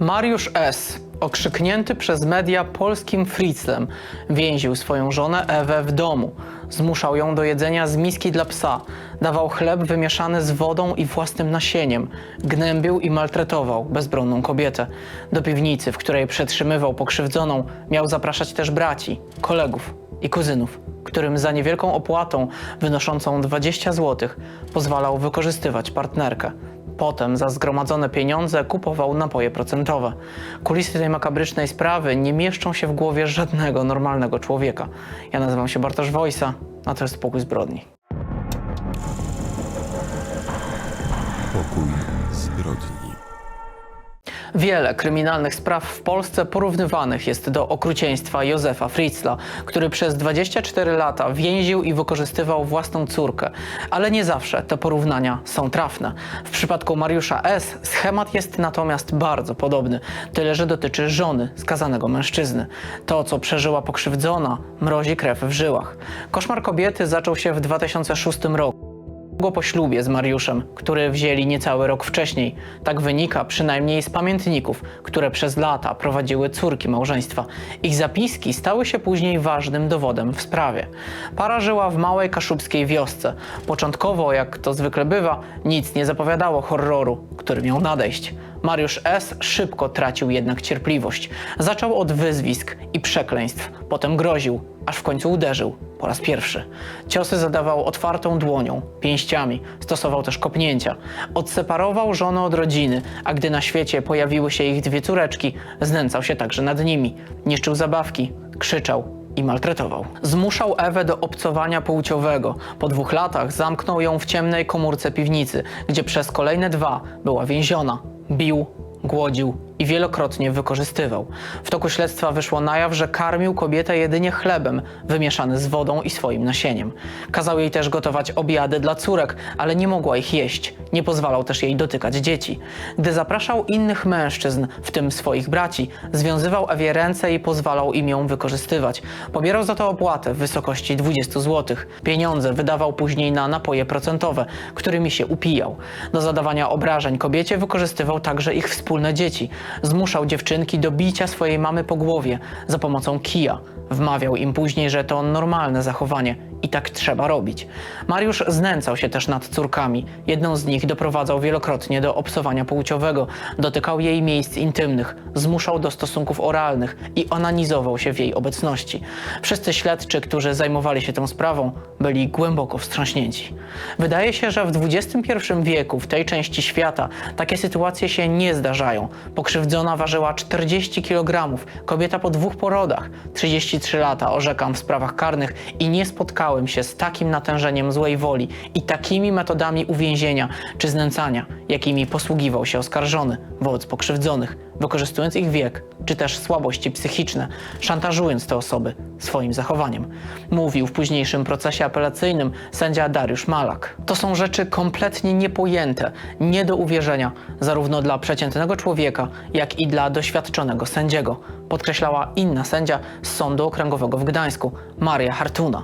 Mariusz S., okrzyknięty przez media polskim Fritzlem, więził swoją żonę Ewę w domu. Zmuszał ją do jedzenia z miski dla psa, dawał chleb wymieszany z wodą i własnym nasieniem, gnębił i maltretował bezbronną kobietę. Do piwnicy, w której przetrzymywał pokrzywdzoną, miał zapraszać też braci, kolegów i kuzynów, którym za niewielką opłatą wynoszącą 20 zł pozwalał wykorzystywać partnerkę. Potem za zgromadzone pieniądze kupował napoje procentowe. Kulisy tej makabrycznej sprawy nie mieszczą się w głowie żadnego normalnego człowieka. Ja nazywam się Bartosz Wojsa, a to jest Zbrodni. Wiele kryminalnych spraw w Polsce porównywanych jest do okrucieństwa Józefa Fritzla, który przez 24 lata więził i wykorzystywał własną córkę. Ale nie zawsze te porównania są trafne. W przypadku Mariusza S. schemat jest natomiast bardzo podobny, tyle że dotyczy żony skazanego mężczyzny. To, co przeżyła pokrzywdzona, mrozi krew w żyłach. Koszmar kobiety zaczął się w 2006 roku. Długo po ślubie z Mariuszem, który wzięli niecały rok wcześniej. Tak wynika przynajmniej z pamiętników, które przez lata prowadziły córki małżeństwa. Ich zapiski stały się później ważnym dowodem w sprawie. Para żyła w małej kaszubskiej wiosce. Początkowo, jak to zwykle bywa, nic nie zapowiadało horroru, który miał nadejść. Mariusz S. szybko tracił jednak cierpliwość. Zaczął od wyzwisk i przekleństw, potem groził, aż w końcu uderzył po raz pierwszy. Ciosy zadawał otwartą dłonią, pięściami, stosował też kopnięcia. Odseparował żonę od rodziny, a gdy na świecie pojawiły się ich dwie córeczki, znęcał się także nad nimi. Niszczył zabawki, krzyczał i maltretował. Zmuszał Ewę do obcowania płciowego. Po dwóch latach zamknął ją w ciemnej komórce piwnicy, gdzie przez kolejne dwa była więziona. Bił, głodził i wielokrotnie wykorzystywał. W toku śledztwa wyszło na jaw, że karmił kobietę jedynie chlebem wymieszany z wodą i swoim nasieniem. Kazał jej też gotować obiady dla córek, ale nie mogła ich jeść. Nie pozwalał też jej dotykać dzieci. Gdy zapraszał innych mężczyzn, w tym swoich braci, związywał Ewie ręce i pozwalał im ją wykorzystywać. Pobierał za to opłatę w wysokości 20 zł. Pieniądze wydawał później na napoje procentowe, którymi się upijał. Do zadawania obrażeń kobiecie wykorzystywał także ich wspólne dzieci. Zmuszał dziewczynki do bicia swojej mamy po głowie za pomocą kija. Wmawiał im później, że to normalne zachowanie i tak trzeba robić. Mariusz znęcał się też nad córkami. Jedną z nich doprowadzał wielokrotnie do obsowania płciowego, dotykał jej miejsc intymnych, zmuszał do stosunków oralnych i onanizował się w jej obecności. Wszyscy śledczy, którzy zajmowali się tą sprawą, byli głęboko wstrząśnięci. Wydaje się, że w XXI wieku w tej części świata takie sytuacje się nie zdarzają. Pokrzywdzona ważyła 40 kg, kobieta po dwóch porodach, 33 lata orzekam w sprawach karnych i nie spotkałem się z takim natężeniem złej woli i takimi metodami uwięzienia czy znęcania, jakimi posługiwał się oskarżony wobec pokrzywdzonych, wykorzystując ich wiek czy też słabości psychiczne, szantażując te osoby swoim zachowaniem. Mówił w późniejszym procesie apelacyjnym sędzia Dariusz Malak. To są rzeczy kompletnie niepojęte, nie do uwierzenia, zarówno dla przeciętnego człowieka, jak i dla doświadczonego sędziego, podkreślała inna sędzia z Sądu Okręgowego w Gdańsku, Maria Hartuna.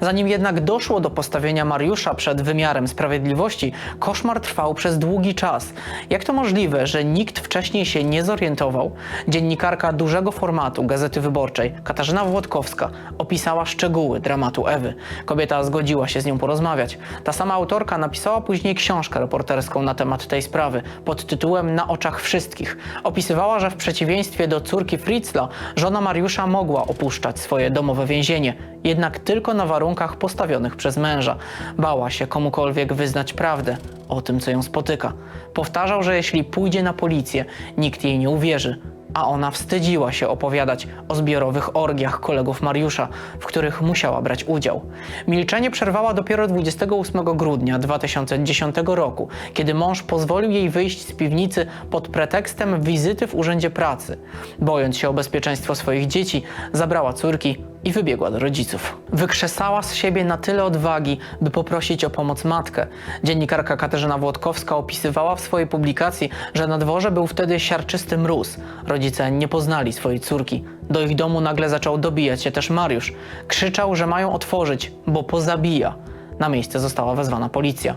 Zanim jednak doszło do postawienia Mariusza przed wymiarem sprawiedliwości, koszmar trwał przez długi czas. Jak to możliwe, że nikt wcześniej się nie zorientował? Dziennikarka dużego formatu Gazety Wyborczej, Katarzyna Włodkowska, opisała szczegóły dramatu Ewy. Kobieta zgodziła się z nią porozmawiać. Ta sama autorka napisała później książkę reporterską na temat tej sprawy pod tytułem Na oczach wszystkich. Opisywała, że w przeciwieństwie do córki Fritzla, żona Mariusza mogła opuszczać swoje domowe więzienie, jednak tylko na warunkach postawionych przez męża. Bała się komukolwiek wyznać prawdę o tym, co ją spotyka. Powtarzał, że jeśli pójdzie na policję, nikt jej nie uwierzy, a ona wstydziła się opowiadać o zbiorowych orgiach kolegów Mariusza, w których musiała brać udział. Milczenie przerwała dopiero 28 grudnia 2010 roku, kiedy mąż pozwolił jej wyjść z piwnicy pod pretekstem wizyty w urzędzie pracy. Bojąc się o bezpieczeństwo swoich dzieci, zabrała córki i wybiegła do rodziców. Wykrzesała z siebie na tyle odwagi, by poprosić o pomoc matkę. Dziennikarka Katarzyna Włodkowska opisywała w swojej publikacji, że na dworze był wtedy siarczysty mróz. Rodzice nie poznali swojej córki. Do ich domu nagle zaczął dobijać się też Mariusz. Krzyczał, że mają otworzyć, bo pozabija. Na miejsce została wezwana policja.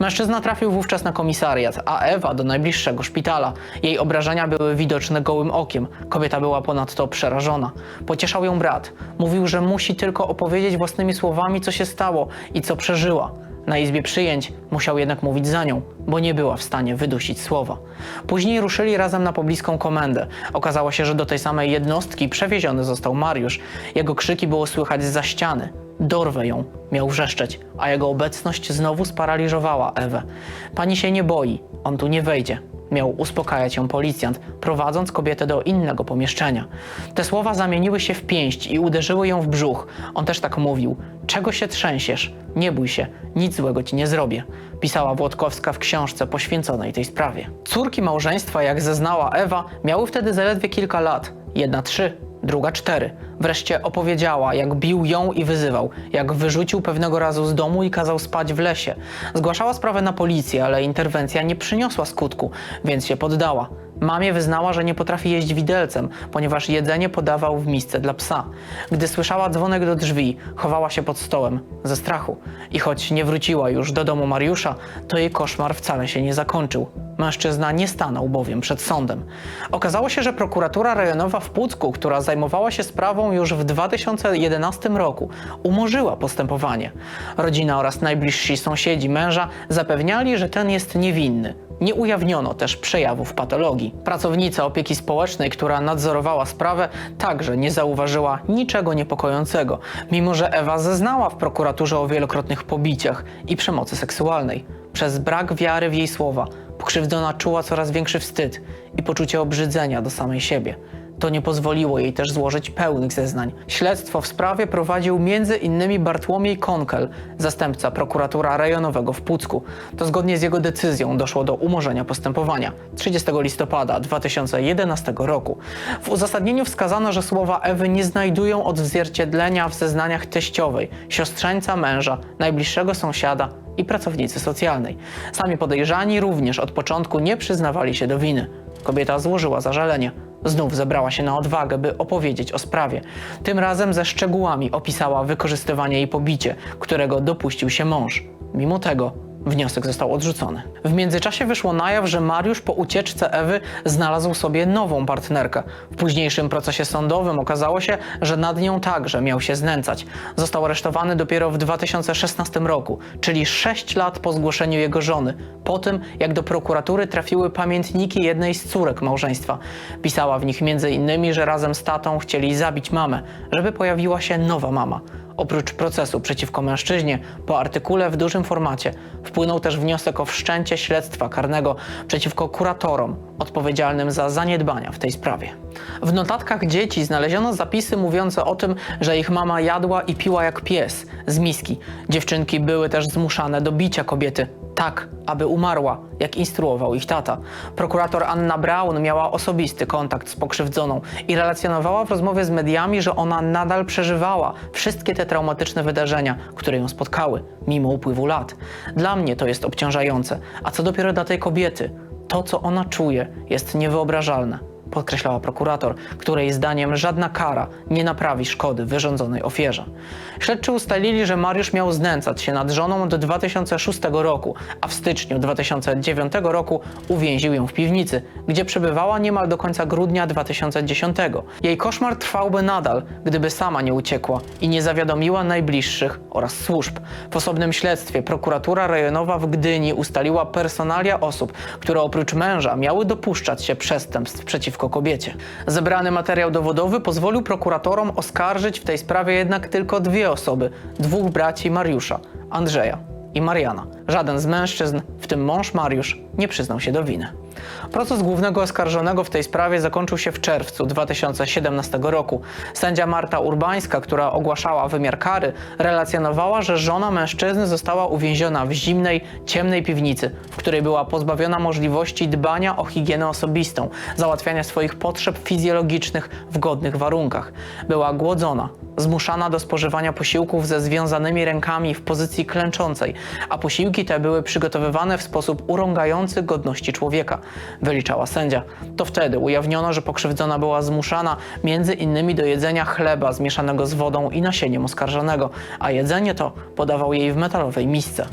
Mężczyzna trafił wówczas na komisariat, a Ewa do najbliższego szpitala. Jej obrażenia były widoczne gołym okiem. Kobieta była ponadto przerażona. Pocieszał ją brat. Mówił, że musi tylko opowiedzieć własnymi słowami, co się stało i co przeżyła. Na izbie przyjęć musiał jednak mówić za nią, bo nie była w stanie wydusić słowa. Później ruszyli razem na pobliską komendę. Okazało się, że do tej samej jednostki przewieziony został Mariusz. Jego krzyki było słychać za ściany. Dorwę ją, miał wrzeszczeć, a jego obecność znowu sparaliżowała Ewę. Pani się nie boi, on tu nie wejdzie. Miał uspokajać ją policjant, prowadząc kobietę do innego pomieszczenia. Te słowa zamieniły się w pięść i uderzyły ją w brzuch. On też tak mówił: Czego się trzęsiesz? Nie bój się, nic złego ci nie zrobię. Pisała Włodkowska w książce poświęconej tej sprawie. Córki małżeństwa, jak zeznała Ewa, miały wtedy zaledwie kilka lat. Jedna trzy, druga cztery. Wreszcie opowiedziała, jak bił ją i wyzywał, jak wyrzucił pewnego razu z domu i kazał spać w lesie. Zgłaszała sprawę na policję, ale interwencja nie przyniosła skutku, więc się poddała. Mamie wyznała, że nie potrafi jeść widelcem, ponieważ jedzenie podawał w misce dla psa. Gdy słyszała dzwonek do drzwi, chowała się pod stołem ze strachu. I choć nie wróciła już do domu Mariusza, to jej koszmar wcale się nie zakończył. Mężczyzna nie stanął bowiem przed sądem. Okazało się, że prokuratura rejonowa w Pucku, która zajmowała się sprawą już w 2011 roku, umorzyła postępowanie. Rodzina oraz najbliżsi sąsiedzi męża zapewniali, że ten jest niewinny. Nie ujawniono też przejawów patologii. Pracownica opieki społecznej, która nadzorowała sprawę, także nie zauważyła niczego niepokojącego, mimo że Ewa zeznała w prokuraturze o wielokrotnych pobiciach i przemocy seksualnej. Przez brak wiary w jej słowa, pokrzywdzona czuła coraz większy wstyd i poczucie obrzydzenia do samej siebie. To nie pozwoliło jej też złożyć pełnych zeznań. Śledztwo w sprawie prowadził innymi Bartłomiej Konkel, zastępca prokuratora rejonowego w Pucku. To zgodnie z jego decyzją doszło do umorzenia postępowania 30 listopada 2011 roku. W uzasadnieniu wskazano, że słowa Ewy nie znajdują odzwierciedlenia w zeznaniach teściowej, siostrzeńca męża, najbliższego sąsiada i pracownicy socjalnej. Sami podejrzani również od początku nie przyznawali się do winy. Kobieta złożyła zażalenie. Znów zebrała się na odwagę, by opowiedzieć o sprawie. Tym razem ze szczegółami opisała wykorzystywanie jej pobicie, którego dopuścił się mąż. Mimo tego wniosek został odrzucony. W międzyczasie wyszło na jaw, że Mariusz po ucieczce Ewy znalazł sobie nową partnerkę. W późniejszym procesie sądowym okazało się, że nad nią także miał się znęcać. Został aresztowany dopiero w 2016 roku, czyli 6 lat po zgłoszeniu jego żony, po tym jak do prokuratury trafiły pamiętniki jednej z córek małżeństwa. Pisała w nich m.in., że razem z tatą chcieli zabić mamę, żeby pojawiła się nowa mama. Oprócz procesu przeciwko mężczyźnie, po artykule w dużym formacie wpłynął też wniosek o wszczęcie śledztwa karnego przeciwko kuratorom odpowiedzialnym za zaniedbania w tej sprawie. W notatkach dzieci znaleziono zapisy mówiące o tym, że ich mama jadła i piła jak pies z miski. Dziewczynki były też zmuszane do bicia kobiety, tak, aby umarła, jak instruował ich tata. Prokurator Anna Braun miała osobisty kontakt z pokrzywdzoną i relacjonowała w rozmowie z mediami, że ona nadal przeżywała wszystkie te traumatyczne wydarzenia, które ją spotkały, mimo upływu lat. Dla mnie to jest obciążające, a co dopiero dla tej kobiety? To, co ona czuje, jest niewyobrażalne podkreślała prokurator, której zdaniem żadna kara nie naprawi szkody wyrządzonej ofierze. Śledczy ustalili, że Mariusz miał znęcać się nad żoną do 2006 roku, a w styczniu 2009 roku uwięził ją w piwnicy, gdzie przebywała niemal do końca grudnia 2010. Jej koszmar trwałby nadal, gdyby sama nie uciekła i nie zawiadomiła najbliższych oraz służb. W osobnym śledztwie prokuratura rejonowa w Gdyni ustaliła personalia osób, które oprócz męża miały dopuszczać się przestępstw przeciwko kobiecie. Zebrany materiał dowodowy pozwolił prokuratorom oskarżyć w tej sprawie jednak tylko dwie osoby, dwóch braci Mariusza, Andrzeja i Mariana. Żaden z mężczyzn, w tym mąż Mariusz, nie przyznał się do winy. Proces głównego oskarżonego w tej sprawie zakończył się w czerwcu 2017 roku. Sędzia Marta Urbańska, która ogłaszała wymiar kary, relacjonowała, że żona mężczyzny została uwięziona w zimnej, ciemnej piwnicy, w której była pozbawiona możliwości dbania o higienę osobistą, załatwiania swoich potrzeb fizjologicznych w godnych warunkach. Była głodzona, zmuszana do spożywania posiłków ze związanymi rękami w pozycji klęczącej, a posiłki te były przygotowywane w sposób urągający godności człowieka. Wyliczała sędzia. To wtedy ujawniono, że pokrzywdzona była zmuszana między innymi do jedzenia chleba zmieszanego z wodą i nasieniem oskarżonego, a jedzenie to podawał jej w metalowej misce.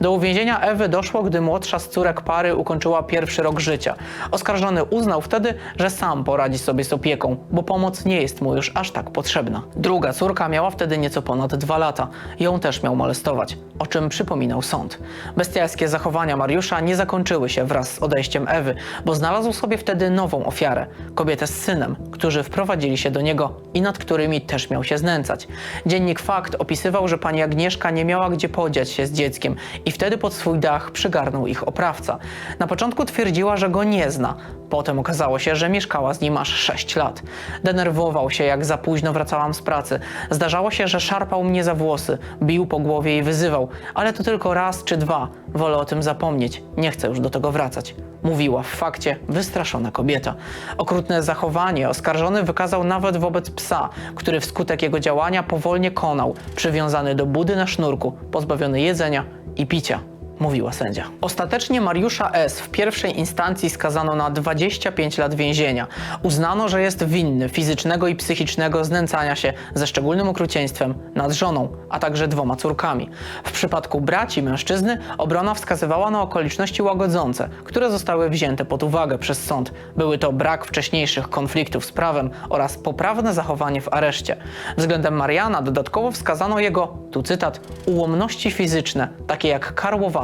Do uwięzienia Ewy doszło, gdy młodsza z córek pary ukończyła pierwszy rok życia. Oskarżony uznał wtedy, że sam poradzi sobie z opieką, bo pomoc nie jest mu już aż tak potrzebna. Druga córka miała wtedy nieco ponad dwa lata. Ją też miał molestować, o czym przypominał sąd. Bestialskie zachowania Mariusza nie zakończyły się wraz z odejściem Ewy, bo znalazł sobie wtedy nową ofiarę kobietę z synem, którzy wprowadzili się do niego i nad którymi też miał się znęcać. Dziennik Fakt opisywał, że pani Agnieszka nie miała gdzie podziać się z dzieckiem i wtedy pod swój dach przygarnął ich oprawca. Na początku twierdziła, że go nie zna. Potem okazało się, że mieszkała z nim aż 6 lat. Denerwował się, jak za późno wracałam z pracy. Zdarzało się, że szarpał mnie za włosy, bił po głowie i wyzywał, ale to tylko raz czy dwa. Wolę o tym zapomnieć. Nie chcę już do tego wracać. Mówiła w fakcie wystraszona kobieta. Okrutne zachowanie oskarżony wykazał nawet wobec psa, który wskutek jego działania powolnie konał, przywiązany do budy na sznurku, pozbawiony jedzenia i picia mówiła sędzia. Ostatecznie Mariusza S. w pierwszej instancji skazano na 25 lat więzienia. Uznano, że jest winny fizycznego i psychicznego znęcania się ze szczególnym okrucieństwem nad żoną, a także dwoma córkami. W przypadku braci mężczyzny obrona wskazywała na okoliczności łagodzące, które zostały wzięte pod uwagę przez sąd. Były to brak wcześniejszych konfliktów z prawem oraz poprawne zachowanie w areszcie. Względem Mariana dodatkowo wskazano jego, tu cytat, ułomności fizyczne, takie jak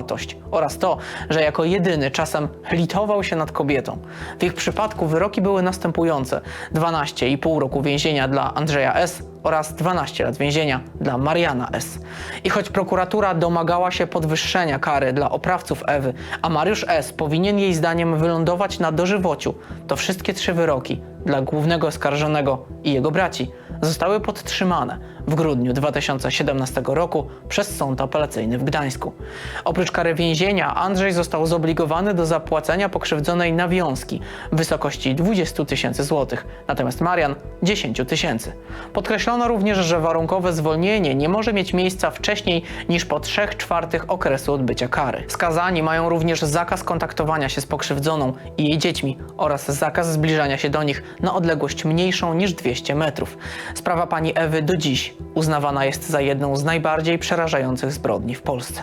karłowatość oraz to, że jako jedyny czasem litował się nad kobietą. W ich przypadku wyroki były następujące: 12,5 roku więzienia dla Andrzeja S. oraz 12 lat więzienia dla Mariana S. I choć prokuratura domagała się podwyższenia kary dla oprawców Ewy, a Mariusz S. powinien jej zdaniem wylądować na dożywociu, to wszystkie trzy wyroki dla głównego oskarżonego i jego braci zostały podtrzymane w grudniu 2017 roku przez Sąd Apelacyjny w Gdańsku. Oprócz kary więzienia Andrzej został zobligowany do zapłacenia pokrzywdzonej nawiązki w wysokości 20 tysięcy złotych, natomiast Marian 10 tysięcy. Podkreślono również, że warunkowe zwolnienie nie może mieć miejsca wcześniej niż po 3 czwartych okresu odbycia kary. Skazani mają również zakaz kontaktowania się z pokrzywdzoną i jej dziećmi oraz zakaz zbliżania się do nich na odległość mniejszą niż 200 metrów. Sprawa pani Ewy do dziś uznawana jest za jedną z najbardziej przerażających zbrodni w Polsce.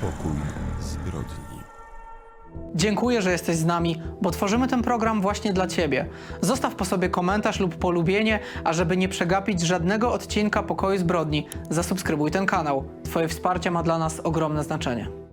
Pokój zbrodni. Dziękuję, że jesteś z nami, bo tworzymy ten program właśnie dla Ciebie. Zostaw po sobie komentarz lub polubienie, a żeby nie przegapić żadnego odcinka Pokoju Zbrodni, zasubskrybuj ten kanał. Twoje wsparcie ma dla nas ogromne znaczenie.